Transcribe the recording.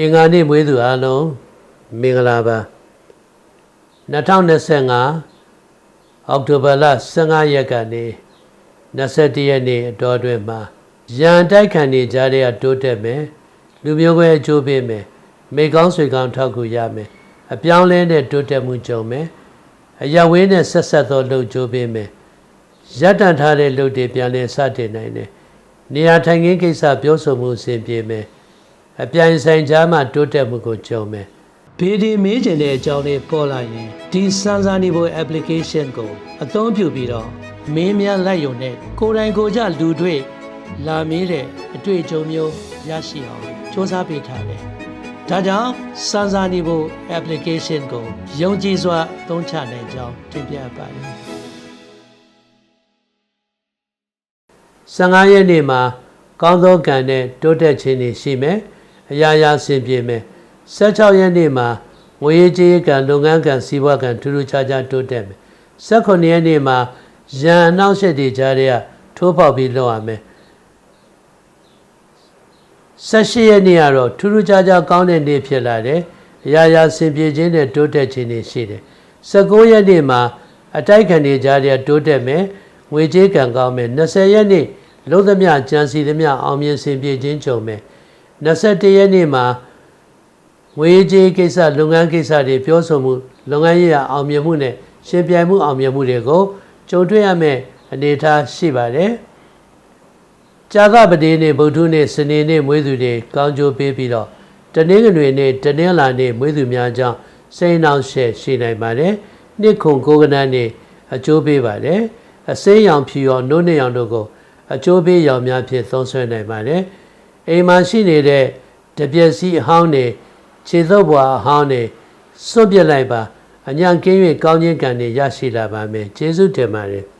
အင်္ဂါနေ့မွေးသူအားလုံးမင်္ဂလာပါ2025အောက်တိုဘာလ15ရက်ကနေ21ရက်နေ့အတော်အတွင်းမှာရန်တိုက်ခံနေကြတဲ့တိုးတက်မယ်လူမျိုးပဲအကျိုးပေးမယ်မိကောင်းဆွေကောင်းထောက်ကူရမယ်အပြောင်းလဲတဲ့တိုးတက်မှုကြုံမယ်အရဝေးနဲ့ဆက်ဆက်သောလှုပ်ကြိုးပေးမယ်ရပ်တန့်ထားတဲ့လှုပ်တွေပြန်လည်စတင်နိုင်တယ်နေရာထိုင်ခင်းကိစ္စပြောဆိုမှုအဆင်ပြေမယ် အပြိုင်ဆိုင်ကြားမှာတိုးတက်မှုကိုကြုံမယ်ဘေဒီမေးကျင်တဲ့အကြောင်းလေးပေါ်လာရင်ဒီစမ်းစာနေဖို့ application ကို အသုံးပြုပြီးတော့မင်းများလိုက်ရုံနဲ့ကိုယ်တိုင်ကိုယ်ကြလူတွေ့လာမေးတဲ့အတွေ့အကြုံမျိုးရရှိအောင်စ조사ပေးထားတယ်။ဒါကြောင့်စမ်းစာနေဖို့ application ကိုယုံကြည်စွာအသုံးချနိုင်ကြောင်းတင်ပြပါတယ်။15ရက်နေ့မှာကောင်းသောကံနဲ့တိုးတက်ခြင်းတွေရှိမယ်။ အရာရာဆင်ပြေမယ်။16ရက်နေ့မှာငွေရေးကြေးကံလုပ်ငန်းကံစီးပွားကံထူးထူးခြားခြားတိုးတက်မယ်။18ရက်နေ့မှာရန်အနောက်ရှက်တွေကြားတဲ့ထိုးပေါက်ပြီးလောက်ရမယ်။18ရက်နေ့ကတော့ထူးထူးခြားခြားကောင်းတဲ့နေ့ဖြစ်လာတယ်။အရာရာဆင်ပြေခြင်းနဲ့တိုးတက်ခြင်းတွေရှိတယ်။19ရက်နေ့မှာအတိုက်ခံတွေကြားတဲ့တိုးတက်မယ်။ငွေကြေးကံကောင်းမယ်။20ရက်နေ့လုံးသမျှကြံစီသမျှအောင်မြင်ဆင်ပြေခြင်းကြုံမယ်။ 21ရက်နေ့မှာငွေကြေးကိစ္စလုပ်ငန်းကိစ္စတွေပြောဆိုမှုလုပ်ငန်းရေးရာအောင်မြင်မှုနဲ့ရှင်ပြိုင်မှုအောင်မြင်မှုတွေကိုကြုံတွေ့ရမယ့်အနေအထားရှိပါတယ်။ကြာသပတေးနေ့ဗုဒ္ဓနေ့စနေနေ့မွေးသူတွေကောင်းကျိုးပေးပြီးတော့တနင်္ဂနွေနေ့တနင်္လာနေ့မွေးသူများကြောင့်စိတ်နှောင့်ရှက်ရှိနိုင်ပါတယ်။နှစ်ခုကိုကနန်းနေ့အကျိုးပေးပါတယ်။အစိမ်းရောင်ဖြူရောနိုးနေရောင်တို့ကိုအကျိုးပေးရောင်များဖြင့်သုံးဆွဲနိုင်ပါတယ်။ အိမ်မှာရှိနေတဲ့တပြက်စီအဟောင်းတွေခြေသုပ်ဘွာအဟောင်းတွေစွန့်ပစ်လိုက်ပါအညာကင်း၍ကောင်းခြင်းကံတွေရရှိလာပါမယ်။ကျေးဇူးတင်ပါတယ်။